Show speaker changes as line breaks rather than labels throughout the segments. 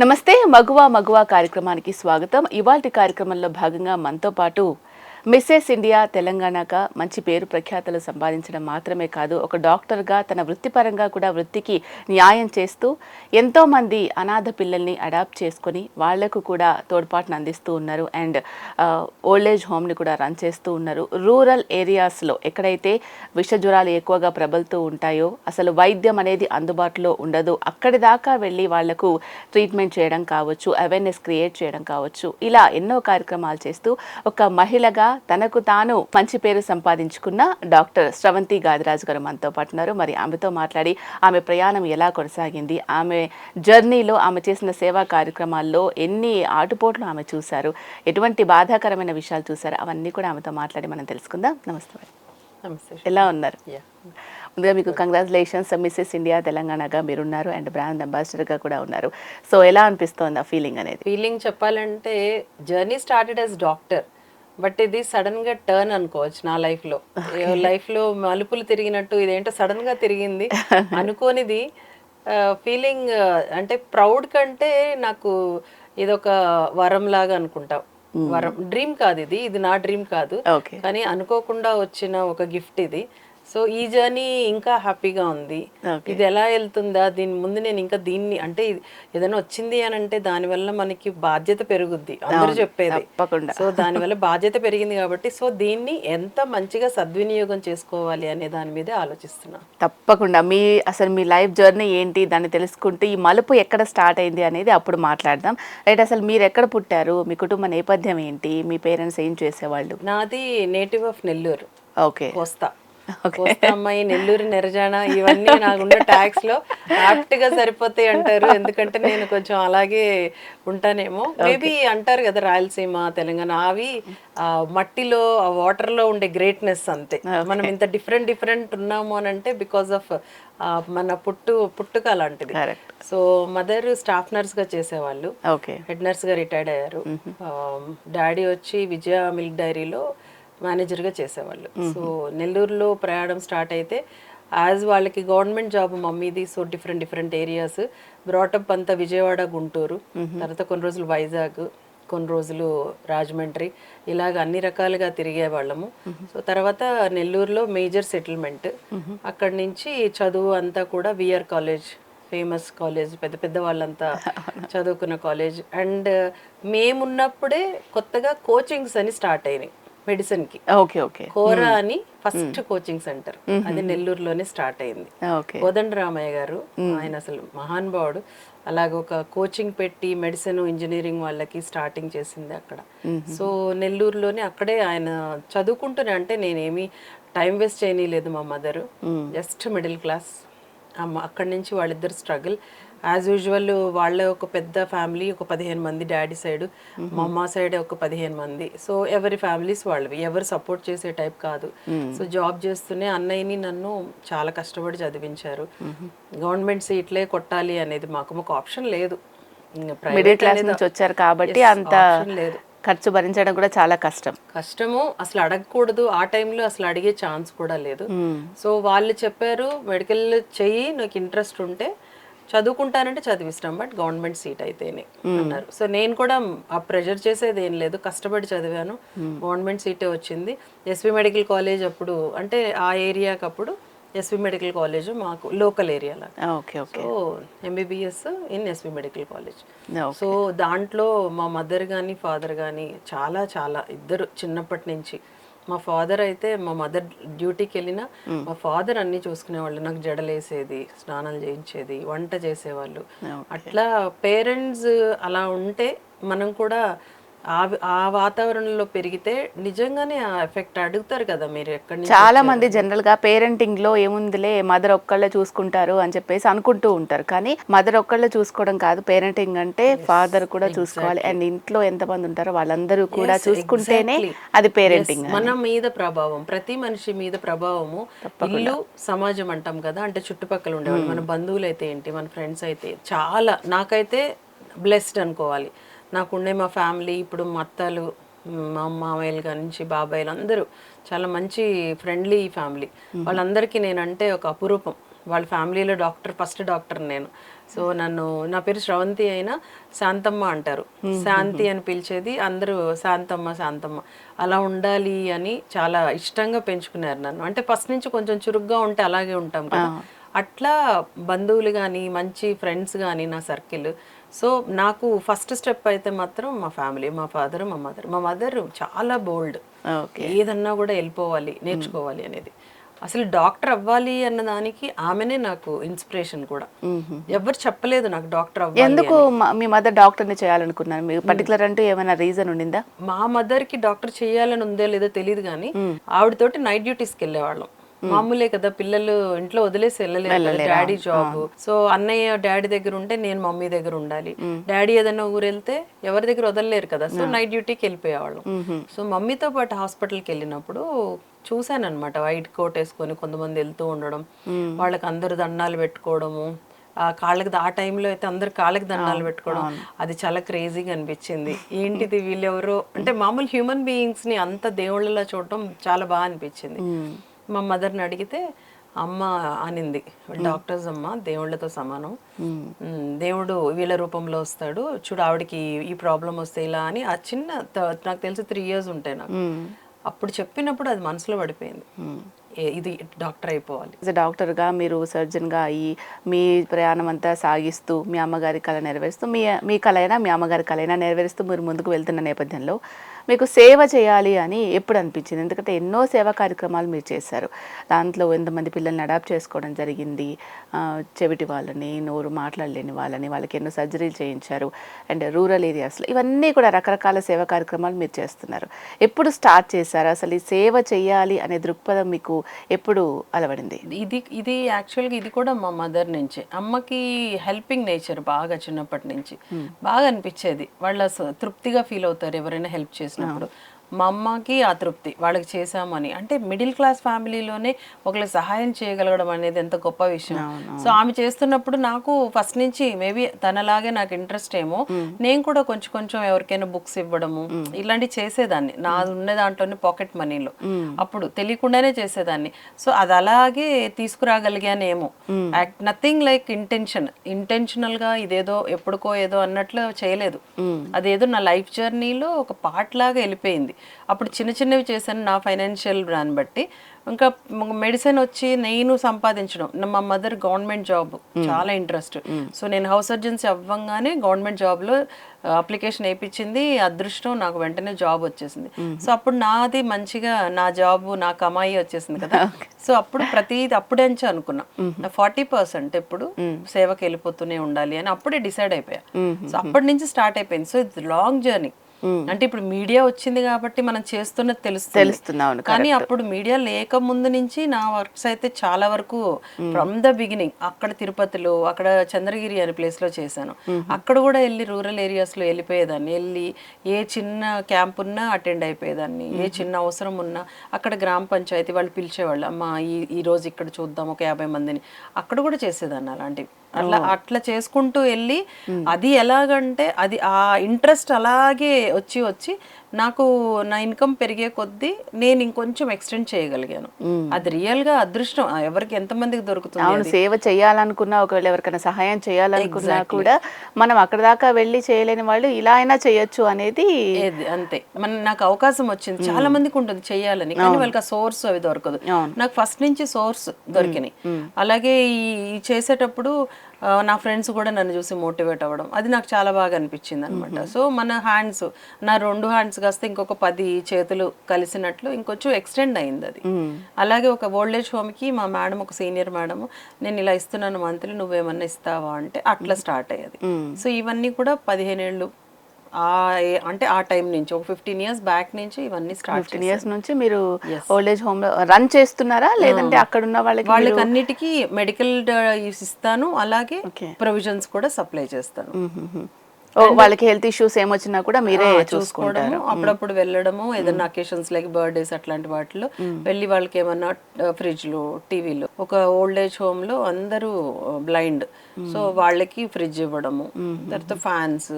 నమస్తే మగువా మగువా కార్యక్రమానికి స్వాగతం. ఇవాళ కార్యక్రమంలో భాగంగా మనతో పాటు మిస్సెస్ ఇండియా తెలంగాణగా మంచి పేరు ప్రఖ్యాతలు సంపాదించడం మాత్రమే కాదు ఒక డాక్టర్గా తన వృత్తిపరంగా కూడా వృత్తికి న్యాయం చేస్తూ ఎంతోమంది అనాథ పిల్లల్ని అడాప్ట్ చేసుకొని వాళ్ళకు కూడా తోడ్పాటును అందిస్తూ ఉన్నారు. అండ్ ఓల్డ్ ఏజ్ హోమ్ని కూడా రన్ చేస్తూ ఉన్నారు. రూరల్ ఏరియాస్లో ఎక్కడైతే విష జ్వరాలు ఎక్కువగా ప్రబలుతూ ఉంటాయో అసలు వైద్యం అనేది అందుబాటులో ఉండదు. అక్కడి దాకా వెళ్ళి వాళ్ళకు ట్రీట్మెంట్ చేయడం కావచ్చు అవేర్నెస్ క్రియేట్ చేయడం కావచ్చు ఇలా ఎన్నో కార్యక్రమాలు చేస్తూ ఒక మహిళగా తనకు తాను మంచి పేరు సంపాదించుకున్న డాక్టర్ శ్రవంతి గాదిరాజు గారు మనతో పాటు ఉన్నారు. మరి ఆమెతో మాట్లాడి ఆమె ప్రయాణం ఎలా కొనసాగింది? ఆమె జర్నీలో ఆమె చేసిన సేవా కార్యక్రమాల్లో ఎన్ని ఆటుపోట్లు ఆమె చూశారు? ఎటువంటి బాధాకరమైన విషయాలు చూశారు? అవన్నీ కూడా ఆమెతో మాట్లాడి మనం తెలుసుకుందాం. నమస్తే.
నమస్తే
ఎలా ఉన్నారు? ముందుగా మీకు కంగ్రాచులేషన్స్ మిస్సెస్ ఇండియా తెలంగాణగా మీరున్నారు అండ్ బ్రాండ్ అంబాసిడర్గా కూడా ఉన్నారు. సో ఎలా అనిపిస్తోంది ఆ ఫీలింగ్ అనేది?
ఫీలింగ్ చెప్పాలంటే journey started as doctor but ఇది సడన్గా టర్న్ అనుకోవచ్చు నా లైఫ్లో. లైఫ్లో మలుపులు తిరిగినట్టు ఇదేంటో సడన్గా తిరిగింది. అనుకోనిది ఫీలింగ్ అంటే ప్రౌడ్ కంటే నాకు ఇదొక వరం లాగా అనుకుంటా వరం డ్రీమ్ కాదు ఇది ఇది నా డ్రీమ్ కాదు. కానీ అనుకోకుండా వచ్చిన ఒక గిఫ్ట్ ఇది. సో ఈ జర్నీ ఇంకా హ్యాపీగా ఉంది. ఇది ఎలా వెళ్తుందా? దీని ముందు నేను ఇంకా దీన్ని అంటే ఏదైనా వచ్చింది అని అంటే దానివల్ల మనకి బాధ్యత పెరుగుద్ది. అందరూ చెప్పేది.
తప్పకుండా.
సో దానివల్ల బాధ్యత పెరిగింది కాబట్టి సో దీన్ని ఎంత మంచిగా సద్వినియోగం చేసుకోవాలి అనే దాని మీదే ఆలోచిస్తున్నా.
తప్పకుండా. మీ అసలు మీ లైఫ్ జర్నీ ఏంటి? దాన్ని తెలుసుకుంటూ ఈ మలుపు ఎక్కడ స్టార్ట్ అయింది అనేది అప్పుడు మాట్లాడదాం. రైట్ అసలు మీరు ఎక్కడ పుట్టారు? మీ కుటుంబ నేపథ్యం ఏంటి? మీ పేరెంట్స్ ఏం చేసేవాళ్ళు?
నాది native of Nellore.
Okay.
Kosta. అమ్మాయి నెల్లూరు నెరజాన ఇవన్నీ నాకున్న ట్యాక్స్లో యాప్ట్గా సరిపోతాయి అంటారు. ఎందుకంటే నేను కొంచెం అలాగే ఉంటానేమో. మేబీ అంటారు కదా రాయలసీమ తెలంగాణ అవి ఆ, మట్టిలో ఆ వాటర్లో ఉండే గ్రేట్నెస్ అంతే. మనం ఇంత డిఫరెంట్ డిఫరెంట్ ఉన్నాము అని అంటే బికాస్ ఆఫ్ మన పుట్టు పుట్టుక
కరెక్ట్
సో మదర్ స్టాఫ్ నర్స్గా చేసేవాళ్ళు.
ఓకే.
హెడ్ నర్స్గా రిటైర్డ్ అయ్యారు. డాడీ వచ్చి విజయ మిల్క్ డైరీలో మేనేజర్గా చేసేవాళ్ళు సో నెల్లూరులో ప్రయాణం స్టార్ట్ అయితే యాజ్ వాళ్ళకి government job మమ్మీది so different different areas. Brought up అంతా విజయవాడ గుంటూరు. తర్వాత కొన్ని రోజులు వైజాగ్ కొన్ని రోజులు రాజమండ్రి. ఇలాగ అన్ని రకాలుగా తిరిగే వాళ్ళము సో తర్వాత నెల్లూరులో మేజర్ సెటిల్మెంట్. అక్కడి నుంచి చదువు అంతా కూడా విఆర్ కాలేజ్ ఫేమస్ కాలేజ్ పెద్ద పెద్ద వాళ్ళంతా చదువుకున్న కాలేజ్. అండ్ మేమున్నప్పుడే కొత్తగా కోచింగ్స్ అని స్టార్ట్ అయినాయి. మెడిసిన్కి
ఓకే ఓకే.
కోరా అని ఫస్ట్ కోచింగ్ సెంటర్. అది నెల్లూరులోనే స్టార్ట్ అయింది. కోదండ రామయ్య గారు ఆయన అసలు మహానుభావుడు అలాగ ఒక కోచింగ్ పెట్టి మెడిసిన్ ఇంజనీరింగ్ వాళ్ళకి స్టార్టింగ్ చేసింది అక్కడ. సో నెల్లూరులోనే అక్కడే ఆయన చదువుకుంటూనే అంటే నేనేమి టైం వేస్ట్ చేయనీయలేదు మా మదరు. Just middle class. అమ్మ అక్కడి నుంచి వాళ్ళిద్దరు స్ట్రగుల్. యాజ్ యూజువల్ వాళ్ళ ఒక పెద్ద ఫ్యామిలీ ఒక పదిహేను మంది డాడీ సైడ్ మా అమ్మ సైడ్ ఒక పదిహేను మంది. సో ఎవరి ఫ్యామిలీస్ వాళ్ళవి. ఎవరు సపోర్ట్ చేసే టైప్ కాదు. సో జాబ్ చేస్తూనే అన్నయ్యని నన్ను చాలా కష్టపడి చదివించారు. గవర్నమెంట్ సీట్లే కొట్టాలి అనేది మాకు మాకు ఆప్షన్ లేదు.
మిడిల్ క్లాస్ నుంచి వచ్చారు కాబట్టి అంత
లేదు.
ఖర్చు భరించడం కూడా చాలా కష్టం.
కష్టము అసలు అడగకూడదు. ఆ టైంలో అసలు అడిగే ఛాన్స్ కూడా లేదు. సో వాళ్ళు చెప్పారు మెడికల్ చెయ్యి నాకు ఇంట్రెస్ట్ ఉంటే చదువుకుంటానంటే చదివిస్తాం బట్ గవర్నమెంట్ సీట్ అయితేనే అన్నారు సో నేను కూడా ఆ ప్రెషర్ చేసేది ఏం లేదు కష్టపడి చదివాను. గవర్నమెంట్ సీటే వచ్చింది. ఎస్వి మెడికల్ కాలేజ్ అప్పుడు అంటే ఆ ఏరియాకి అప్పుడు ఎస్వి మెడికల్ కాలేజ్ మాకు లోకల్ ఏరియాలో
okay okay.
So MBBS in SV medical college. So దాంట్లో మా మదర్ కానీ ఫాదర్ కానీ చాలా చాలా ఇద్దరు చిన్నప్పటి నుంచి మా ఫాదర్ అయితే మా మదర్ డ్యూటీకి వెళ్ళినా మా ఫాదర్ అన్ని చూసుకునేవాళ్ళు. నాకు జడలేసేది స్నానాలు చేయించేది వంట చేసేవాళ్ళు. అట్లా పేరెంట్స్ అలా ఉంటే మనం కూడా ఆ ఆ వాతావరణంలో పెరిగితే నిజంగానే ఆ ఎఫెక్ట్ అడుగుతారు కదా మీరు ఎక్కడి
చాలా మంది జనరల్గా పేరెంటింగ్లో ఏముందిలే మదర్ ఒక్కళ్ళే చూసుకుంటారు అని చెప్పేసి అనుకుంటూ ఉంటారు. కానీ మదర్ ఒక్కళ్ళే చూసుకోవడం కాదు పేరెంటింగ్ అంటే ఫాదర్ కూడా చూసుకోవాలి. అండ్ ఇంట్లో ఎంతమంది ఉంటారో వాళ్ళందరూ కూడా చూసుకుంటేనే అది పేరెంటింగ్
మన మీద ప్రభావం ప్రతి మనిషి మీద ప్రభావము ఇల్లు సమాజం అంటాం కదా అంటే చుట్టుపక్కల ఉండేవాళ్ళు. మన బంధువులు అయితే ఏంటి మన ఫ్రెండ్స్ అయితే చాలా నాకైతే బ్లెస్డ్ అనుకోవాలి. నాకుండే మా ఫ్యామిలీ ఇప్పుడు మా అత్తలు మా మామయ్యలు నుంచి బాబాయ్లు అందరూ చాలా మంచి ఫ్రెండ్లీ ఫ్యామిలీ. వాళ్ళందరికీ నేనంటే ఒక అపురూపం. వాళ్ళ ఫ్యామిలీలో డాక్టర్ ఫస్ట్ డాక్టర్ నేను. సో నన్ను నా పేరు శ్రవంతి అయినా శాంతమ్మ అంటారు. శాంతి అని పిలిచేది అందరూ శాంతమ్మ శాంతమ్మ. అలా ఉండాలి అని చాలా ఇష్టంగా పెంచుకున్నారు నన్ను. అంటే ఫస్ట్ నుంచి కొంచెం చురుగ్గా ఉంటే అలాగే ఉంటాం కదా. అట్లా బంధువులు కానీ మంచి ఫ్రెండ్స్ కానీ నా సర్కిల్ సో నాకు ఫస్ట్ స్టెప్ అయితే మాత్రం మా ఫ్యామిలీ మా ఫాదర్ మా మదర్. మా మదర్ చాలా బోల్డ్. ఏదన్నా కూడా వెళ్ళిపోవాలి నేర్చుకోవాలి అనేది. అసలు డాక్టర్ అవ్వాలి అన్న దానికి ఆమెనే నాకు ఇన్స్పిరేషన్ కూడా. ఎవరు చెప్పలేదు నాకు డాక్టర్ అవ్వాలి
ఎందుకు మ- మదర్ డాక్టర్ని చేయాలనుకున్నారు? మీకు పర్టికులర్ అంటూ ఏమైనా రీజన్ ఉండిందా?
మా మదర్కి డాక్టర్ చేయాలని ఉందో లేదో తెలియదు కానీ ఆవిడతోటి నైట్ డ్యూటీస్కి వెళ్ళేవాళ్ళం. మామూలే కదా పిల్లలు ఇంట్లో వదిలేసి వెళ్ళలేరు డాడీ జాబ్. సో అన్నయ్య డాడీ దగ్గర ఉంటే నేను మమ్మీ దగ్గర ఉండాలి. డాడీ ఏదైనా ఊరు వెళ్తే ఎవరి దగ్గర వదలలేరు కదా సో నైట్ డ్యూటీకి వెళ్ళిపోయేవాళ్ళం. సో మమ్మీతో పాటు హాస్పిటల్కి వెళ్ళినప్పుడు చూశాను అనమాట వైట్ కోట్ వేసుకొని కొంతమంది వెళ్తూ ఉండడం వాళ్ళకి అందరు దండాలు పెట్టుకోవడము ఆ కాళ్ళకి ఆ టైంలో అయితే అందరు కాళ్ళకి దండాలు పెట్టుకోవడం అది చాలా క్రేజీగా అనిపించింది. ఏంటిది వీళ్ళెవరో అంటే మామూలు హ్యూమన్ బీయింగ్స్ని అంత దేవుళ్ళలా చూడటం చాలా బాగా అనిపించింది. మా మదర్ని అడిగితే అమ్మ అనింది. డాక్టర్స్ అమ్మ దేవుళ్ళతో సమానం. దేవుడు వీళ్ళ రూపంలో వస్తాడు. చూడు ఆవిడకి ఈ ప్రాబ్లం వస్తే ఇలా అని ఆ చిన్న నాకు తెలిసి త్రీ ఇయర్స్ ఉంటాయి నాకు. అప్పుడు చెప్పినప్పుడు అది మనసులో పడిపోయింది. ఇది డాక్టర్ అయిపోవాలి.
డాక్టర్గా మీరు సర్జన్గా అయ్యి మీ ప్రయాణం అంతా సాగిస్తూ మీ అమ్మగారి కళ నెరవేరుస్తూ మీ మీ కళైనా మీ అమ్మగారి కళైనా నెరవేరుస్తూ మీరు ముందుకు వెళ్తున్న నేపథ్యంలో మీకు సేవ చేయాలి అని ఎప్పుడు అనిపించింది? ఎందుకంటే ఎన్నో సేవా కార్యక్రమాలు మీరు చేశారు. దాంట్లో ఎంతమంది పిల్లల్ని అడాప్ట్ చేసుకోవడం జరిగింది. చెవిటి వాళ్ళని నోరు మాట్లాడలేని వాళ్ళని వాళ్ళకి ఎన్నో సర్జరీలు చేయించారు. అండ్ రూరల్ ఏరియాస్లో ఇవన్నీ కూడా రకరకాల సేవా కార్యక్రమాలు మీరు చేస్తున్నారు. ఎప్పుడు స్టార్ట్ చేశారు? అసలు ఈ సేవ చేయాలి అనే దృక్పథం మీకు ఎప్పుడు అలవడింది.
ఇది ఇది యాక్చువల్గా ఇది కూడా మా మదర్ నుంచే. అమ్మకి హెల్పింగ్ నేచర్ బాగా చిన్నప్పటి నుంచి. బాగా అనిపించేది. వాళ్ళ తృప్తిగా ఫీల్ అవుతారు ఎవరైనా హెల్ప్ చేసినప్పుడు. మా అమ్మకి ఆ తృప్తి వాళ్ళకి చేసామని అంటే మిడిల్ క్లాస్ ఫ్యామిలీలోనే ఒకరికి సహాయం చేయగలగడం అనేది ఎంత గొప్ప విషయం. సో ఆమె చేస్తున్నప్పుడు నాకు ఫస్ట్ నుంచి మేబీ తనలాగే నాకు ఇంట్రెస్ట్ ఏమో. నేను కూడా కొంచెం కొంచెం ఎవరికైనా బుక్స్ ఇవ్వడము ఇలాంటివి చేసేదాన్ని. నాది ఉండే దాంట్లోనే పాకెట్ మనీలో. అప్పుడు తెలియకుండానే చేసేదాన్ని. సో అది అలాగే తీసుకురాగలిగానేమో. Nothing like intention. ఇంటెన్షనల్గా ఇదేదో ఎప్పుడుకో ఏదో అన్నట్లు చేయలేదు. అదేదో నా లైఫ్ జర్నీలో ఒక పార్ట్ లాగా వెళ్ళిపోయింది. అప్పుడు చిన్న చిన్నవి చేశాను నా ఫైనాన్షియల్ దాన్ని బట్టి. ఇంకా మెడిసిన్ వచ్చి నేను సంపాదించడం. మా మదర్ గవర్నమెంట్ జాబ్. చాలా ఇంట్రెస్ట్. సో నేను హౌస్ సర్జన్సీ అవ్వంగానే గవర్నమెంట్ జాబ్లో అప్లికేషన్ వేయించింది అదృష్టం నాకు వెంటనే జాబ్ వచ్చేసింది. సో అప్పుడు నాది మంచిగా నా జాబ్ నా కమాయి వచ్చేసింది కదా. సో అప్పుడు ప్రతి అప్పుడే నుంచి అనుకున్నా. ఫార్టీ పర్సెంట్ ఎప్పుడు సేవకి వెళ్ళిపోతూనే ఉండాలి అని అప్పుడే డిసైడ్ అయిపోయా. సో అప్పటి నుంచి స్టార్ట్ అయిపోయింది. So it's long journey. అంటే ఇప్పుడు మీడియా వచ్చింది కాబట్టి మనం చేస్తున్నది తెలుస్తుంది.
తెలుస్తుంది అవును
కానీ అప్పుడు మీడియా లేక ముందు నుంచి నా వర్క్స్ అయితే చాలా వరకు ఫ్రమ్ ద బిగినింగ్ అక్కడ తిరుపతిలో అక్కడ చంద్రగిరి అనే ప్లేస్లో చేశాను. అక్కడ కూడా వెళ్ళి రూరల్ ఏరియాస్లో వెళ్ళిపోయేదాన్ని. వెళ్ళి ఏ చిన్న క్యాంప్ ఉన్నా అటెండ్ అయిపోయేదాన్ని. ఏ చిన్న అవసరం ఉన్నా అక్కడ గ్రామ పంచాయతీ వాళ్ళు పిలిచేవాళ్ళు అమ్మ ఈ ఈ రోజు ఇక్కడ చూద్దాం ఒక యాభై మందిని. అక్కడ కూడా చేసేదాన్ని అలాంటివి. అట్లా అట్లా చేసుకుంటూ వెళ్ళి అది ఎలాగంటే అది ఆ ఇంట్రెస్ట్ అలాగే వచ్చి వచ్చి నాకు నా ఇన్కమ్ పెరిగే కొద్దీ నేను ఇంకొంచెం ఎక్స్టెండ్ చేయగలిగాను. అది రియల్గా అదృష్టం ఎవరికి ఎంతమందికి దొరుకుతుంది
అవును సేవ చేయాలనుకున్నా ఒకవేళ ఎవరికైనా సహాయం చేయాలనుకున్నా కూడా మనం అక్కడ దాకా వెళ్ళి చేయలేని వాళ్ళు ఇలా అయినా చేయొచ్చు అనేది
అంతే. మన నాకు అవకాశం వచ్చింది. చాలా మందికి ఉంటుంది చెయ్యాలని కానీ వాళ్ళకి ఆ సోర్స్ అవి దొరకదు. నాకు ఫస్ట్ నుంచి సోర్స్ దొరికినాయి. అలాగే ఈ చేసేటప్పుడు నా ఫ్రెండ్స్ కూడా నన్ను చూసి మోటివేట్ అవ్వడం. అది నాకు చాలా బాగా అనిపించింది అనమాట సో మన హ్యాండ్స్ నా రెండు హ్యాండ్స్ కాస్తే ఇంకొక పది చేతులు కలిసినట్లు ఇంకొంచెం ఎక్స్టెండ్ అయింది అది. అలాగే ఒక ఓల్డ్ ఏజ్ హోమ్కి మా మేడం ఒక సీనియర్ మేడం నేను ఇలా ఇస్తున్నాను మంత్లీ నువ్వేమన్నా ఇస్తావా? అంటే అట్లా స్టార్ట్ అయ్యేది. సో ఇవన్నీ కూడా పదిహేను ఏళ్ళు అంటే ఆ టైం నుంచి ఒక ఫిఫ్టీన్ ఇయర్స్ బ్యాక్ నుంచి ఇవన్నీ స్టార్ట్
ఫిఫ్టీన్ ఇయర్స్ నుంచి మీరు ఓల్డ్ ఏజ్ హోమ్లో రన్ చేస్తున్నారా? లేదంటే అక్కడ ఉన్న వాళ్ళకి
వాళ్ళకి అన్నిటికీ మెడికల్ ఇస్తాను అలాగే. ప్రొవిజన్స్ కూడా సప్లై చేస్తాను.
వాళ్ళకి హెల్త్ ఇష్యూస్ ఏమొచ్చినా కూడా మీరే చూసుకుంటారు.
చూసుకోవడము అప్పుడప్పుడు వెళ్ళడము ఏదైనా అకేషన్స్ లైక్ బర్త్డేస్ అట్లాంటి వాటిలో వెళ్ళి వాళ్ళకి ఏమన్నా ఫ్రిడ్జ్లు టీవీలు. ఒక ఓల్డ్ ఏజ్ హోమ్లో అందరూ బ్లైండ్ సో వాళ్ళకి ఫ్రిడ్జ్ ఇవ్వడము తర్వాత ఫ్యాన్స్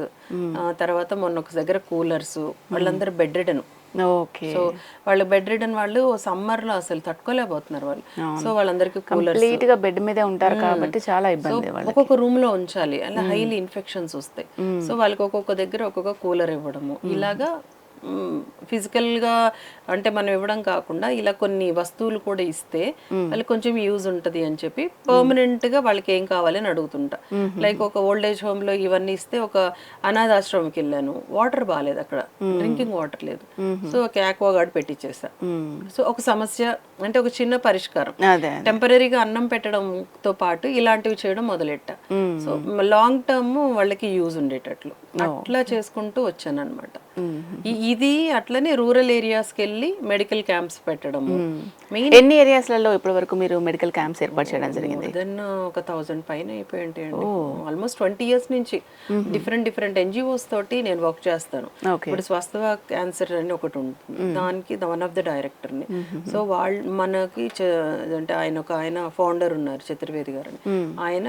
తర్వాత మొన్న ఒక దగ్గర కూలర్స్ వాళ్ళందరూ బెడ్ రిడన్
ఓకే.
సో వాళ్ళు బెడ్ రిడన్ వాళ్ళు సమ్మర్లో అసలు తట్టుకోలేకపోతున్నారు వాళ్ళు. సో వాళ్ళందరికీ కూలర్
కంప్లీట్గా బెడ్ మీదే ఉంటారు కాబట్టి చాలా ఇబ్బంది
ఒక్కొక్క రూమ్లో ఉంచాలి. అలా హైలీ ఇన్ఫెక్షన్స్ వస్తాయి. సో వాళ్ళకి ఒక్కొక్క దగ్గర ఒక్కొక్క కూలర్ ఇవ్వడము. ఇలాగా ఫిజికల్గా అంటే మనం ఇవ్వడం కాకుండా ఇలా కొన్ని వస్తువులు కూడా ఇస్తే వాళ్ళకి కొంచెం యూజ్ ఉంటది అని చెప్పి పర్మనెంట్గా వాళ్ళకి ఏం కావాలి అని అడుగుతుంటా లైక్ ఒక ఓల్డ్ ఏజ్ హోమ్లో ఇవన్నీ ఇస్తే ఒక అనాథాశ్రమంకి వెళ్ళాను. వాటర్ బాగాలేదు అక్కడ. డ్రింకింగ్ వాటర్ లేదు. సో ఒక ఆక్వా గార్డ్ పెట్టించేసా. సో ఒక సమస్య అంటే ఒక చిన్న పరిష్కారం. టెంపరీగా అన్నం పెట్టడంతో పాటు ఇలాంటివి చేయడం మొదలెట్టా. సో లాంగ్ టర్మ్ వాళ్ళకి యూజ్ ఉండేటట్లు. అట్లా చేసుకుంటూ వచ్చాను అనమాట ఇది అట్లనే రూరల్ ఏరియాస్కి వెళ్ళి మెడికల్ క్యాంప్స్ పెట్టడము. మెయిన్
ఎన్ని ఏరియాస్లలో ఇప్పటి వరకు మీరు మెడికల్ క్యాంప్స్ ఏర్పాటు చేయడం జరిగింది?
దెన్ ఒక థౌజండ్ పైన అయిపోయి ఉంటాయి అండి ఆల్మోస్ట్ ట్వంటీ ఇయర్స్ నుంచి డిఫరెంట్ డిఫరెంట్ ఎన్జిఓస్ తోటి నేను వర్క్ చేస్తాను. ఇప్పుడు స్వస్థవ క్యాన్సర్ అని ఒకటి ఉంటుంది దానికి వన్ ఆఫ్ ద డైరెక్టర్ని సో వాళ్ళు మనకి అంటే ఆయన ఒక ఆయన ఫౌండర్ ఉన్నారు చతుర్వేది గారు. ఆయన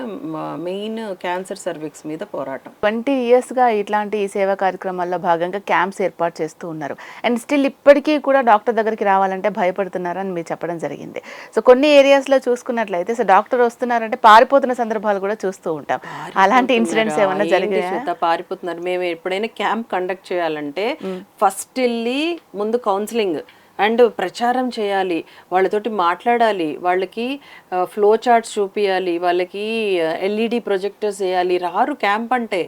మెయిన్ క్యాన్సర్ సర్వీక్స్ మీద పోరాటం.
ట్వంటీ ఇయర్స్గా ఇట్లాంటి సేవా కార్యక్రమాల్లో భాగంగా క్యాంప్స్ ఏర్పాటు చేస్తూ ఉన్నారు. అండ్ స్టిల్ ఇప్పటికీ కూడా డాక్టర్ దగ్గరికి రావాలంటే భయపడుతున్నారని మీరు చెప్పడం జరిగింది. సో కొన్ని ఏరియాస్లో చూసుకున్నట్లయితే సో డాక్టర్ వస్తున్నారంటే పారిపోతున్న సందర్భాలు కూడా చూస్తూ ఉంటాం. అలాంటి ఇన్సిడెంట్స్ ఏమన్నా
ఏంటి
జరిగాయా
పారిపోతున్నారు? మేము ఎప్పుడైనా క్యాంప్ కండక్ట్ చేయాలంటే ఫస్ట్ వెళ్ళి ముందు కౌన్సిలింగ్ అండ్ ప్రచారం చేయాలి వాళ్ళతోటి మాట్లాడాలి వాళ్ళకి ఫ్లో చార్ట్స్ చూపించాలి వాళ్ళకి ఎల్ఈడి ప్రొజెక్టర్స్ వేయాలి. రారు క్యాంప్ అంటే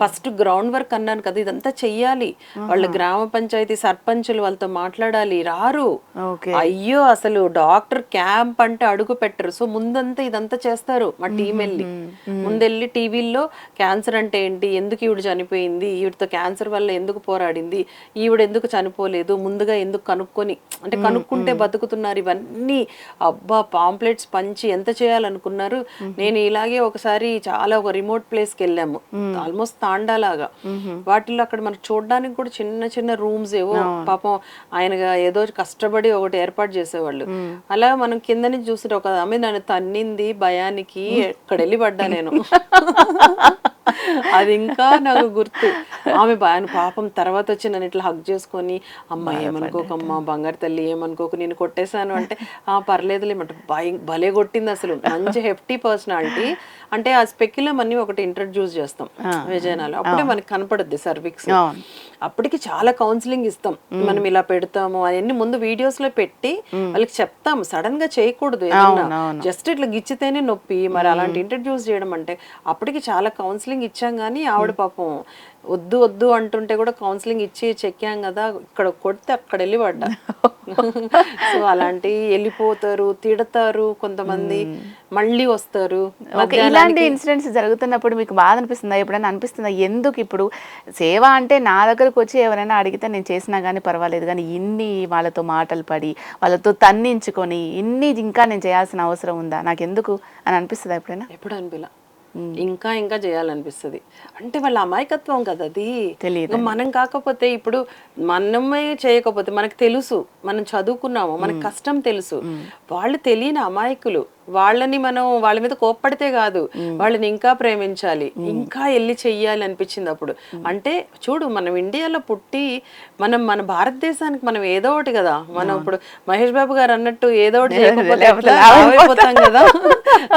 ఫస్ట్ గ్రౌండ్ వర్క్ అన్నాను కదా ఇదంతా చెయ్యాలి. వాళ్ళ గ్రామ పంచాయతీ సర్పంచులు వాళ్ళతో మాట్లాడాలి. రారు. అయ్యో అసలు డాక్టర్ క్యాంప్ అంటే అడుగు పెట్టరు. సో ముందంతా ఇదంతా చేస్తారు మా టీం వెళ్ళి. ముందెళ్ళి టీవీల్లో క్యాన్సర్ అంటే ఏంటి ఎందుకు ఈవిడ చనిపోయింది ఈవిడతో క్యాన్సర్ వల్ల ఎందుకు పోరాడింది ఈవిడ ఎందుకు చనిపోలేదు ముందుగా ఎందుకు కనుక్కొని అంటే కనుక్కుంటే బతుకుతున్నారు ఇవన్నీ. అబ్బా పాంప్లెట్స్ పంచి ఎంత చేయాలనుకున్నారు? నేను ఇలాగే ఒకసారి చాలా ఒక రిమోట్ ప్లేస్కి వెళ్ళాము. ఆల్మోస్ట్ తాండాలాగా. వాటిల్లో అక్కడ మనకు చూడడానికి కూడా చిన్న చిన్న రూమ్స్ ఏవో పాపం ఆయనగా ఏదో కష్టపడి ఒకటి ఏర్పాటు చేసేవాళ్ళు. అలా మనం కింద నుంచి చూస్తుంటే ఒక ఆమె నన్ను తన్నింది భయానికి ఎక్కడ వెళ్ళి పడ్డా నేను. అది ఇంకా నాకు గుర్తు. ఆమె భయాన్ని పాపం తర్వాత వచ్చి నన్ను ఇట్లా హక్ చేసుకొని అమ్మ ఏమనుకోకమ్మా బంగారు తల్లి ఏమనుకోకు నేను కొట్టేశాను. అంటే ఆ పర్లేదులే అంటే భయం భలే కొట్టింది అసలు. మంచి హెఫ్టీ పర్సనాలిటీ అంటే ఆ స్పెక్యులం అన్ని ఒకటి ఇంట్రడ్యూస్ చేస్తాం విజయనాలు. అప్పుడే మనకి కనపడుద్ది సర్విక్స్. అప్పటికి చాలా కౌన్సిలింగ్ ఇస్తాం. మనం ఇలా పెడతాము అవన్నీ ముందు వీడియోస్లో పెట్టి వాళ్ళకి చెప్తాం. సడన్గా చేయకూడదు జస్ట్ ఇట్లా గిచ్చితేనే నొప్పి. మరి అలాంటి ఇంట్రడ్యూస్ చేయడం అంటే అప్పటికి చాలా కౌన్సిలింగ్ ఇచ్చాం కానీ ఆవిడ పాపం వద్దు వద్దు అంటుంటే కూడా కౌన్సిలింగ్ ఇచ్చి చెక్కాం కదా ఇక్కడ కొడితే అక్కడ వెళ్ళి పడ్డా సో అలాంటి వెళ్ళిపోతారు తిడతారు కొంతమంది. మళ్ళీ వస్తారు.
ఇలాంటి ఇన్సిడెంట్స్ జరుగుతున్నప్పుడు మీకు బాధ అనిపిస్తుందా ఎప్పుడైనా అనిపిస్తుందా? ఎందుకు ఇప్పుడు సేవ అంటే నా దగ్గరకు వచ్చి ఎవరైనా అడిగితే నేను చేసినా కానీ పర్వాలేదు. కానీ ఇన్ని వాళ్ళతో మాటలు పడి వాళ్ళతో తన్నించుకొని ఇన్ని ఇంకా నేను చేయాల్సిన అవసరం ఉందా? నాకు ఎందుకు అని అనిపిస్తుందా ఎప్పుడైనా?
ఎప్పుడు అనిపిలా. ఇంకా ఇంకా చేయాలనిపిస్తుంది. అంటే వాళ్ళ అమాయకత్వం కదా అది.
తెలియదు
మనం కాకపోతే ఇప్పుడు మనమే చేయకపోతే మనకు తెలుసు మనం చదువుకున్నాము మనకు కష్టం తెలుసు. వాళ్ళు తెలియని అమాయకులు. వాళ్ళని మనం వాళ్ళ మీద కోప్పడితే కాదు వాళ్ళని ఇంకా ప్రేమించాలి ఇంకా వెళ్ళి చెయ్యాలి అనిపించింది అప్పుడు. అంటే చూడు మనం ఇండియాలో పుట్టి మనం మన భారతదేశానికి మనం ఏదో ఒకటి కదా. మనం ఇప్పుడు మహేష్ బాబు గారు అన్నట్టు ఏదో ఒకటి చేయకపోతే కదా.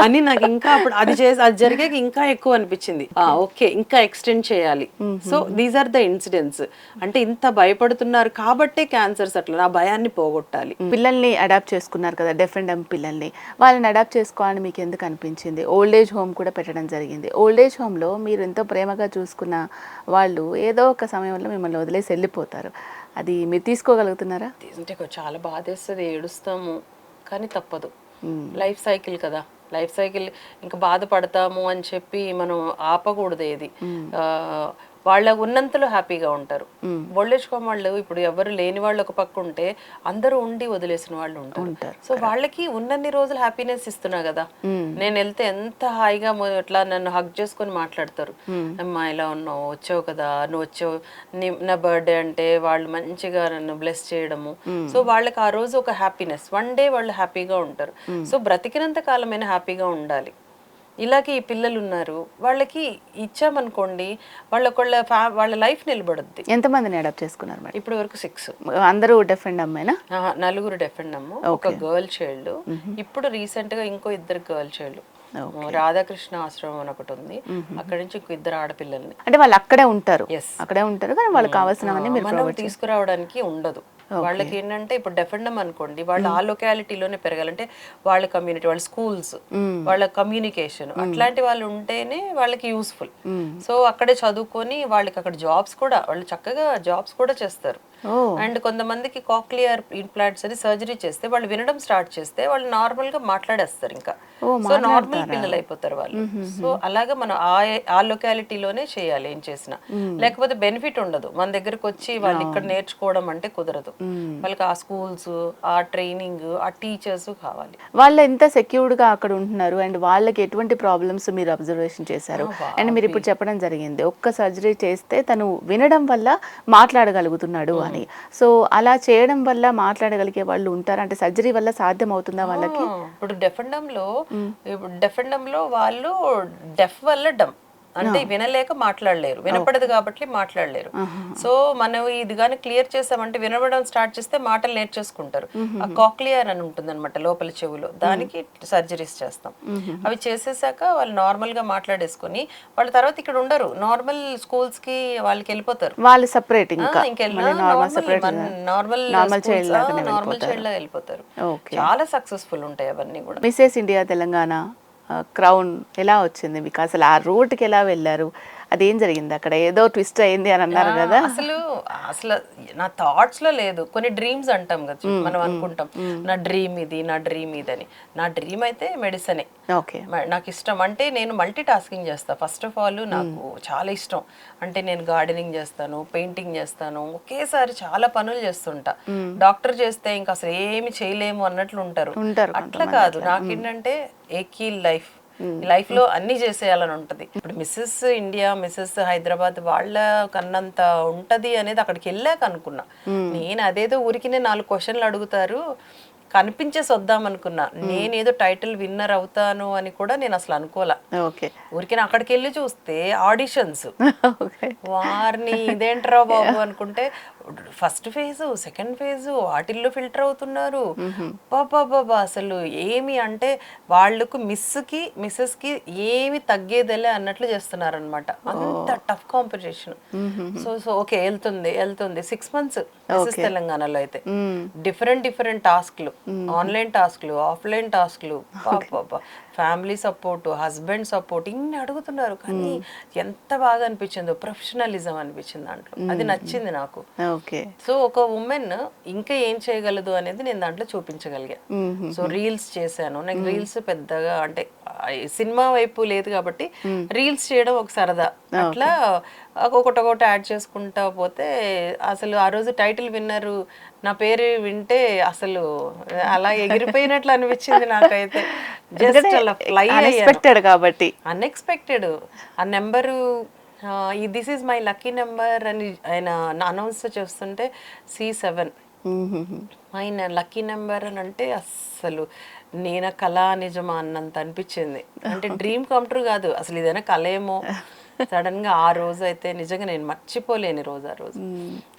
అని నాకు ఇంకా అప్పుడు అది చేసి అది జరిగాక ఇంకా ఎక్కువ అనిపించింది. ఆ ఓకే. ఇంకా ఎక్స్టెండ్ చేయాలి. So these are the incidents అంటే ఇంత భయపడుతున్నారు కాబట్టే క్యాన్సర్స్ అట్లా నా భయాన్ని పోగొట్టాలి.
పిల్లల్ని అడాప్ట్ చేసుకున్నారు కదా డెఫ్ అండ్ డమ్ పిల్లల్ని. వాళ్ళని అడాప్ట్ చేసుకోవాలని మీకు ఎందుకు అనిపించింది? ఓల్డ్ ఏజ్ హోమ్ కూడా పెట్టడం జరిగింది. ఓల్డ్ ఏజ్ హోమ్లో మీరు ఎంతో ప్రేమగా చూసుకున్న వాళ్ళు ఏదో ఒక సమయంలో మిమ్మల్ని వదిలేసి వెళ్ళిపోతారు. అది మీరు తీసుకోగలుగుతున్నారా?
అంటే చాలా బాధేస్తుంది ఏడుస్తాము. కానీ తప్పదు. లైఫ్ సైకిల్ కదా. లైఫ్ సైకిల్ ఇంకా బాధపడతాము అని చెప్పి మనం ఆపకూడదు ఏది. వాళ్ళ ఉన్నంతలో హ్యాపీగా ఉంటారు. హోమ్ వాళ్ళు ఇప్పుడు ఎవరు లేని వాళ్ళు ఒక పక్క ఉంటే అందరూ ఉండి వదిలేసిన వాళ్ళు ఉంటారు. సో వాళ్ళకి ఉన్నన్ని రోజులు హ్యాపీనెస్ ఇస్తున్నా కదా. నేను వెళ్తే ఎంత హాయిగా ఇట్లా నన్ను హక్ చేసుకొని మాట్లాడతారు. అమ్మా ఇలా ఉన్నావు వచ్చావు కదా నువ్వు వచ్చావు నీ నా బర్త్డే అంటే వాళ్ళు మంచిగా నన్ను బ్లెస్ చేయడము. సో వాళ్ళకి ఆ రోజు ఒక హ్యాపీనెస్. వన్ డే వాళ్ళు హ్యాపీగా ఉంటారు. సో బ్రతికినంత కాలమైనా హ్యాపీగా ఉండాలి. ఇలాగే ఈ పిల్లలు ఉన్నారు వాళ్ళకి ఇచ్చామనుకోండి వాళ్ళ ఒకళ్ళ ఫ్యా వాళ్ళ లైఫ్ నిలబడుద్ది.
ఎంతమందిని అడాప్ట్ చేసుకున్నారు మేడం?
ఇప్పటి వరకు సిక్స్.
అందరూ డెఫ్ అండ్ అమ్మాయినా
నలుగురు డెఫెండమ్ ఒక గర్ల్ చైల్డ్. ఇప్పుడు రీసెంట్గా ఇంకో ఇద్దరు గర్ల్ చైల్డ్. రాధాకృష్ణ ఆశ్రమం అని ఒకటి ఉంది. అక్కడి నుంచి ఇంకో ఇద్దరు ఆడపిల్లల్ని.
అంటే వాళ్ళు అక్కడే ఉంటారు. అక్కడే ఉంటారు. కానీ వాళ్ళకి కావాల్సినవన్నీ
తీసుకురావడానికి ఉండదు. వాళ్ళకి ఏంటంటే ఇప్పుడు డెఫెండమ్ అనుకోండి వాళ్ళు ఆ లొకాలిటీలోనే పెరగాలంటే వాళ్ళ కమ్యూనిటీ వాళ్ళ స్కూల్స్ వాళ్ళ కమ్యూనికేషన్ అట్లాంటి వాళ్ళు ఉంటేనే వాళ్ళకి యూస్ఫుల్ సో అక్కడే చదువుకొని వాళ్ళకి అక్కడ జాబ్స్ కూడా వాళ్ళు చక్కగా జాబ్స్ కూడా చేస్తారు. అండ్ కొంతమందికి కాక్లియర్ ఇంప్లాంట్స్ అని సర్జరీ చేస్తే వాళ్ళు వినడం స్టార్ట్ చేస్తే వాళ్ళు నార్మల్గా మాట్లాడేస్తారు ఇంకా. సో నార్మల్ పిల్లలు అయిపోతారు వాళ్ళు. సో అలాగా మనం ఆ ఆ లొకాలిటీలోనే చేయాలి ఏం చేసినా. లేకపోతే బెనిఫిట్ ఉండదు. మన దగ్గరకు వచ్చి వాళ్ళు ఇక్కడ నేర్చుకోవడం అంటే కుదరదు. వాళ్ళకి ఆ స్కూల్స్ ఆ ట్రైనింగ్ ఆ టీచర్స్ కావాలి.
వాళ్ళు ఎంత సెక్యూర్డ్గా అక్కడ ఉంటున్నారు అండ్ వాళ్ళకి ఎటువంటి ప్రాబ్లమ్స్ మీరు అబ్జర్వేషన్ చేశారు? అండ్ మీరు ఇప్పుడు చెప్పడం జరిగింది. ఒక్క సర్జరీ చేస్తే తను వినడం వల్ల మాట్లాడగలుగుతున్నాడు అని సో అలా చేయడం వల్ల మాట్లాడగలిగే వాళ్ళు ఉంటారు. అంటే సర్జరీ వల్ల సాధ్యం అవుతుందా వాళ్ళకి
ఇప్పుడు డెఫెండమ్లో ఇప్పుడు డెఫెండమ్లో వాళ్ళు డెఫ్ వల్ల డమ్. అంటే వినలేక మాట్లాడలేరు. వినపడదు కాబట్టి మాట్లాడలేరు. సో మనం ఇది కానీ క్లియర్ చేసామంటే వినపడడం స్టార్ట్ చేస్తే మాటలు నేర్చేసుకుంటారు ఆ కాక్లియర్ అని ఉంటుంది అనమాట లోపల చెవులో. దానికి సర్జరీస్ చేస్తాం. అవి చేసేసాక వాళ్ళు నార్మల్గా మాట్లాడేసుకొని వాళ్ళ తర్వాత ఇక్కడ ఉండరు. నార్మల్ స్కూల్స్కి వాళ్ళకి వెళ్ళిపోతారు.
వాళ్ళు సపరేట్ ఇంకా.
నార్మల్ నార్మల్ నార్మల్ చైల్డ్ లా వెళ్ళిపోతారు. చాలా సక్సెస్ఫుల్ ఉంటాయి అవన్నీ కూడా.
మిసెస్ ఇండియా తెలంగాణ క్రౌన్ ఎలా వచ్చింది? మీకు అసలు ఆ రూట్కి ఎలా వెళ్ళారు? అదేం జరిగింది అక్కడ? ఏదో ట్విస్ట్ అయింది అని అన్నారు కదా?
అసలు అసలు నా థాట్స్లో లేదు. కొన్ని డ్రీమ్స్ అంటాం కదా మనం అనుకుంటాం. నా డ్రీమ్ ఇది నా డ్రీమ్ ఇది అని. నా డ్రీమ్ అయితే మెడిసినే
ఓకే.
నాకు ఇష్టం. అంటే నేను మల్టీ టాస్కింగ్ చేస్తా ఫస్ట్ ఆఫ్ ఆల్ నాకు చాలా ఇష్టం. అంటే నేను గార్డెనింగ్ చేస్తాను పెయింటింగ్ చేస్తాను. ఒకేసారి చాలా పనులు చేస్తుంటా. డాక్టర్ చేస్తే ఇంకా అసలు ఏమి చేయలేము అన్నట్లు ఉంటారు.
ఉంటారు
అట్లా కాదు. నాకేంటంటే ఏకీ లైఫ్ లైఫ్లో అన్ని చేసేయాలని ఉంటది. ఇప్పుడు మిస్సెస్ ఇండియా మిస్సెస్ హైదరాబాద్ వాళ్ళ కన్నంత ఉంటది అనేది అక్కడికి వెళ్ళాక అనుకున్నా. నేను అదేదో ఊరికినే నాలుగు క్వశ్చన్లు అడుగుతారు. కనిపించేసి వద్దాం అనుకున్నా. నేనేదో టైటిల్ విన్నర్ అవుతాను అని కూడా నేను అసలు అనుకోలే.
ఓకే.
ఊరికే అక్కడికి వెళ్ళి చూస్తే ఆడిషన్స్ వారిని ఇదేంట్రా బాబు అనుకుంటే ఫస్ట్ ఫేజ్ సెకండ్ ఫేజ్ వాటిల్లో ఫిల్టర్ అవుతున్నారు. బాబా అసలు ఏమి అంటే వాళ్ళకు మిస్కి మిస్సెస్కి ఏమి తగ్గేదేలే అన్నట్లు చేస్తున్నారు అనమాట అంత tough competition. So so okay వెళ్తుంది వెళ్తుంది. సిక్స్ మంత్స్ మిస్సెస్ తెలంగాణలో అయితే. డిఫరెంట్ డిఫరెంట్ టాస్క్లు ఆన్లైన్ టాస్క్లు ఆఫ్లైన్ టాస్క్లు ఫ్యామిలీ సపోర్ట్ హస్బెండ్ సపోర్ట్ ఇన్ని అడుగుతున్నారు. కానీ ఎంత బాగా అనిపించిందో ప్రొఫెషనలిజం అనిపించింది దాంట్లో. అది నచ్చింది నాకు.
ఓకే.
సో ఒక ఉమెన్ ఇంకా ఏం చేయగలదు అనేది నేను దాంట్లో చూపించగలిగా. సో రీల్స్ చేశాను. నాకు రీల్స్ పెద్దగా అంటే సినిమా వైపు లేదు కాబట్టి రీల్స్ చేయడం ఒక సరదా. అట్లా ఒక్కొక్కటి ఒకటి యాడ్ చేసుకుంటా పోతే అసలు ఆ రోజు టైటిల్ విన్నరు నా పేరు వింటే అసలు అలా ఎగిరిపోయినట్లు అనిపించింది నాకైతే. జస్ట్ అలా ఫ్లై
అన్ఎక్స్పెక్టెడ్ కాబట్టి.
అన్ఎక్స్పెక్టెడ్ ఆ number this is my lucky number అని ఆయన అనౌన్స్ చేస్తుంటే సి సెవెన్. ఆయన లక్కీ నెంబర్ అని అంటే అస్సలు నేను కళ నిజమా అన్నంత అనిపించింది. అంటే డ్రీమ్ కమ్ ట్రూ కాదు. అసలు ఇదైనా కళ ఏమో. సడన్గా ఆ రోజు అయితే నిజంగా నేను మర్చిపోలేని రోజు ఆ రోజు.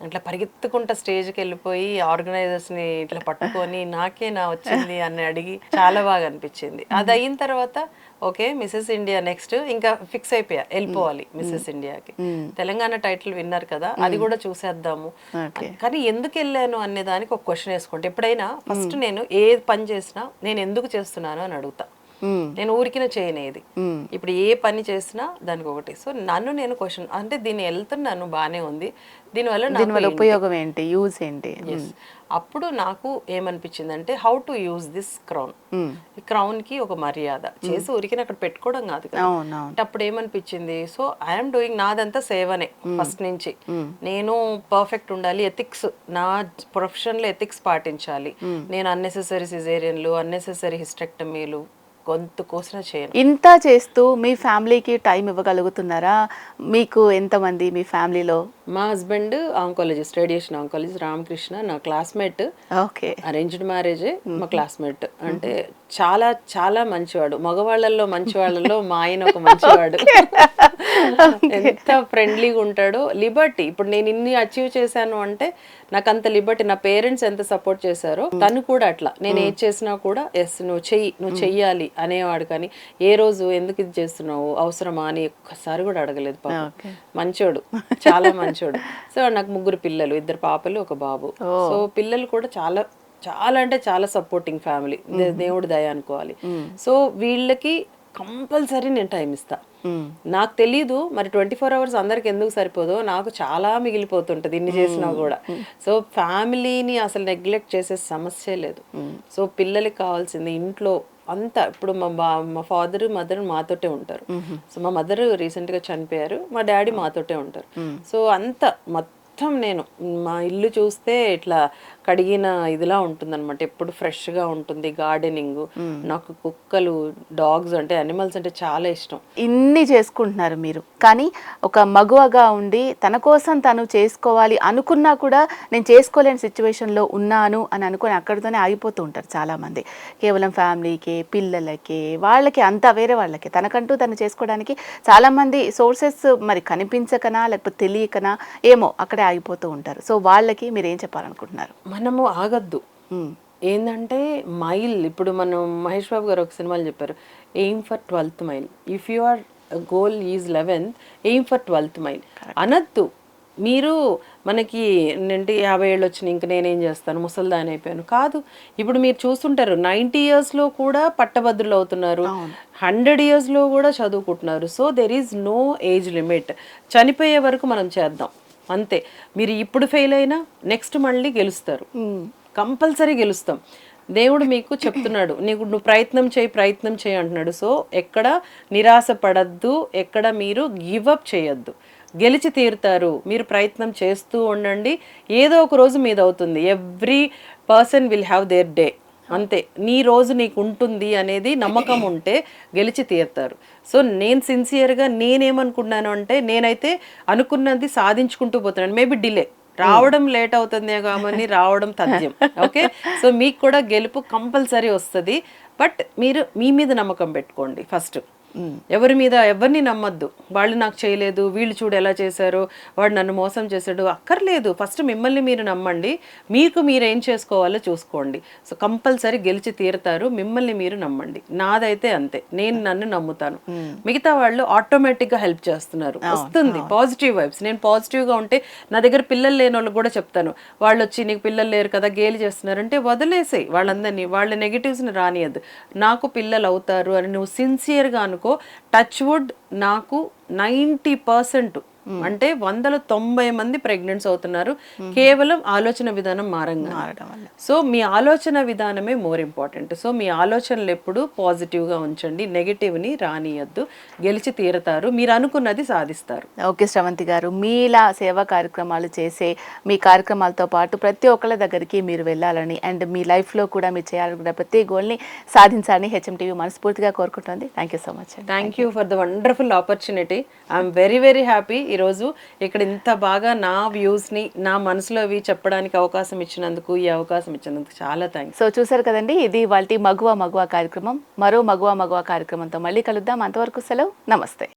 ఇట్లా పరిగెత్తుకుంటా స్టేజ్కి వెళ్ళిపోయి ఆర్గనైజర్స్ని ఇట్లా పట్టుకొని నాకే నా వచ్చింది అని అడిగి చాలా బాగా అనిపించింది. అది అయిన తర్వాత ఓకే మిస్సెస్ ఇండియా నెక్స్ట్ ఇంకా ఫిక్స్ అయిపోయా వెళ్ళిపోవాలి మిస్సెస్ ఇండియాకి. తెలంగాణ టైటిల్ విన్నారు కదా అది కూడా చూసేద్దాము. కానీ ఎందుకు వెళ్ళాను అనే దానికి ఒక క్వశ్చన్ వేసుకుంటే ఎప్పుడైనా ఫస్ట్ నేను ఏ పని చేసినా నేను ఎందుకు చేస్తున్నాను అని అడుగుతా. నేను ఊరికిన చేయనేది. ఇప్పుడు ఏ పని చేసినా దానికి ఒకటి. సో నన్ను నేను క్వశ్చన్ అంటే దీన్ని వెళ్తున్నాను బాగానే ఉంది. దీనివల్ల
దీనివల్ల ఉపయోగం ఏంటి? యూజ్ ఏంటి.
అప్పుడు నాకు ఏమనిపించింది అంటే how to use this crown. ఈ క్రౌన్కి ఒక మర్యాద. చేసి ఊరికిన అక్కడ పెట్టుకోవడం కాదు అంటే అప్పుడు ఏమనిపించింది? సో ఐఎమ్ డూయింగ్ నాదంతా సేవనే ఫస్ట్ నుంచి. నేను పర్ఫెక్ట్ ఉండాలి ఎథిక్స్ నా ప్రొఫెషన్లో ఎథిక్స్ పాటించాలి నేను అన్నెసెసరీ సిజేరియన్లు అన్నెసెసరీ హిస్టెక్టమీలు గొంతు కోసిన చేయను
ఇంత చేస్తూ మీ ఫ్యామిలీకి టైం ఇవ్వగలుగుతున్నారా? మీకు ఎంతమంది మీ ఫ్యామిలీలో?
మా husband oncologist radiation oncologist Ramakrishna నా క్లాస్మేట్.
ఓకే.
అరేంజ్డ్ మ్యారేజే మా క్లాస్మేట్. అంటే చాలా చాలా మంచివాడు. మగవాళ్ళల్లో మంచివాళ్ళలో మా ఆయన ఒక మంచివాడు. ఎంత ఫ్రెండ్లీగా ఉంటాడో. లిబర్టీ. ఇప్పుడు నేను ఇన్ని అచీవ్ చేశాను అంటే నాకు అంత లిబర్టీ నా పేరెంట్స్ ఎంత సపోర్ట్ చేశారో తను కూడా అట్లా. నేను ఏది చేసినా కూడా ఎస్ నువ్వు చెయ్యి నువ్వు చెయ్యాలి అనేవాడు కానీ ఏ రోజు ఎందుకు ఇది చేస్తున్నావు? అవసరమా? అని ఒక్కసారి కూడా అడగలేదు పాపం. మంచోడు. చాలా మంచోడు. సో నాకు ముగ్గురు పిల్లలు ఇద్దరు పాపలు ఒక బాబు. సో పిల్లలు కూడా చాలా చాలా అంటే చాలా సపోర్టింగ్ ఫ్యామిలీ దేవుడి దయ అనుకోవాలి. సో వీళ్ళకి కంపల్సరీ నేను టైం ఇస్తా. నాకు తెలీదు మరి ట్వంటీ ఫోర్ అవర్స్ అందరికి ఎందుకు సరిపోదో నాకు చాలా మిగిలిపోతుంటది ఇన్ని చేసినా కూడా. సో ఫ్యామిలీని అసలు నెగ్లెక్ట్ చేసే సమస్యే లేదు. సో పిల్లలకి కావాల్సింది ఇంట్లో అంతా ఇప్పుడు మా బా మా ఫాదర్ మదర్ మాతోటే ఉంటారు. సో మా మదర్ రీసెంట్గా చనిపోయారు మా డాడీ మాతోటే ఉంటారు. సో అంత మొత్తం నేను మా ఇల్లు చూస్తే ఇట్లా కడిగిన ఇదిలా ఉంటుందన్నమాట. ఎప్పుడు fresh గా ఉంటుంది గార్డెనింగ్. నాకు కుక్కలు డాగ్స్ అంటే అనిమల్స్ అంటే చాలా ఇష్టం.
ఇన్ని చేసుకుంటున్నారు మీరు. కానీ ఒక మగువగా ఉండి తన కోసం తను చేసుకోవాలి అనుకున్నా కూడా నేను చేసుకోలేని సిచ్యువేషన్లో ఉన్నాను అని అనుకొని అక్కడితోనే ఆగిపోతూ ఉంటారు చాలామంది. కేవలం ఫ్యామిలీకి పిల్లలకి వాళ్ళకి అంతా వేరే వాళ్ళకి. తనకంటూ తను చేసుకోవడానికి చాలామంది సోర్సెస్ మరి కనిపించకనా లేకపోతే తెలియకనా ఏమో అక్కడే ఆగిపోతూ ఉంటారు. సో వాళ్ళకి మీరు ఏం చెప్పాలనుకుంటున్నారు?
మనము ఆగద్దు. ఏంటంటే మైల్ ఇప్పుడు మనం మహేష్ బాబు గారు ఒక సినిమాలు చెప్పారు aim for twelfth mile if your goal is eleventh aim for twelfth mile అనద్దు. మీరు మనకి ఏంటంటే యాభై ఏళ్ళు వచ్చినాయి ఇంక నేనేం చేస్తాను ముసల్దాని అయిపోయాను. కాదు ఇప్పుడు మీరు చూస్తుంటారు నైంటీ ఇయర్స్లో కూడా పట్టభద్రులు అవుతున్నారు హండ్రెడ్ ఇయర్స్లో కూడా చదువుకుంటున్నారు. So there is no age limit చనిపోయే వరకు మనం చేద్దాం. అంతే. మీరు ఇప్పుడు ఫెయిల్ అయినా నెక్స్ట్ మళ్ళీ గెలుస్తారు. కంపల్సరీ గెలుస్తాం. దేవుడు మీకు చెప్తున్నాడు నీకు నువ్వు ప్రయత్నం చేయి ప్రయత్నం చేయి అంటున్నాడు. సో ఎక్కడ నిరాశ పడద్దు ఎక్కడ మీరు గివ్ అప్ చేయొద్దు. గెలిచి తీరుతారు మీరు ప్రయత్నం చేస్తూ ఉండండి. ఏదో ఒక రోజు మీద అవుతుంది every person will have their day అంతే. నీ రోజు నీకు ఉంటుంది అనేది నమ్మకం ఉంటే గెలిచి తీరుతారు. సో నేను సిన్సియర్గా నేనేమనుకున్నాను అంటే నేనైతే అనుకున్నది సాధించుకుంటూ పోతున్నాను. మేబీ డిలే రావడం లేట్ అవుతుంది కాబట్టి రావడం తథ్యం. ఓకే సో మీకు కూడా గెలుపు కంపల్సరీ వస్తుంది. బట్ మీరు మీ మీద నమ్మకం పెట్టుకోండి ఫస్ట్. ఎవరి మీద ఎవరిని నమ్మద్దు. వాళ్ళు నాకు చేయలేదు వీళ్ళు చూడు ఎలా చేశారో వాడు నన్ను మోసం చేశాడు అక్కర్లేదు. ఫస్ట్ మిమ్మల్ని మీరు నమ్మండి. మీకు మీరు ఏం చేసుకోవాలో చూసుకోండి. సో కంపల్సరీ గెలిచి తీరుతారు. మిమ్మల్ని మీరు నమ్మండి. నాదైతే అంతే. నేను నన్ను నమ్ముతాను. మిగతా వాళ్ళు ఆటోమేటిక్గా హెల్ప్ చేస్తున్నారు. వస్తుంది. Positive vibes. నేను పాజిటివ్గా ఉంటే నా దగ్గర పిల్లలు లేని వాళ్ళకి కూడా చెప్తాను. వాళ్ళు వచ్చి నీకు పిల్లలు లేరు కదా గేలి చేస్తున్నారు అంటే వదిలేసేయి. వాళ్ళందరినీ వాళ్ళ నెగిటివ్స్ని రానియద్దు. నాకు పిల్లలు అవుతారు అని నువ్వు సిన్సియర్గా అనుకో టచ్ వుడ్ నాకు నైంటీ పర్సెంట్ అంటే వందల తొంభై మంది ప్రెగ్నెంట్స్ అవుతున్నారు. కేవలం ఆలోచన విధానం మారంగా సో మీ ఆలోచన విధానమే మోర్ ఇంపార్టెంట్. సో మీ ఆలోచనలు ఎప్పుడు పాజిటివ్గా ఉంచండి. నెగిటివ్ని రానియద్దు. గెలిచి తీరతారు. మీరు అనుకున్నది సాధిస్తారు.
ఓకే శ్రవంతి గారు. మీలా సేవా కార్యక్రమాలు చేసే మీ కార్యక్రమాలతో పాటు ప్రతి ఒక్కళ్ళ దగ్గరికి మీరు వెళ్ళాలని అండ్ మీ లైఫ్లో కూడా మీరు చేయాలనుకున్న ప్రతి గోల్ని సాధించాలని హెచ్ఎం టీవీ మనస్ఫూర్తిగా కోరుకుంటుంది. Thank you so much
thank you for the wonderful opportunity. I'm very very happy. ఈరోజు ఇక్కడ ఇంత బాగా నా వ్యూస్ని నా మనసులో అవి చెప్పడానికి అవకాశం ఇచ్చినందుకు ఈ అవకాశం ఇచ్చినందుకు చాలా థ్యాంక్స్
సో చూసారు కదండి ఇది వాళ్ళ మగువ మగువ కార్యక్రమం మరో మగువ మగువ కార్యక్రమంతో మళ్ళీ కలుద్దాం. అంతవరకు సెలవు. నమస్తే.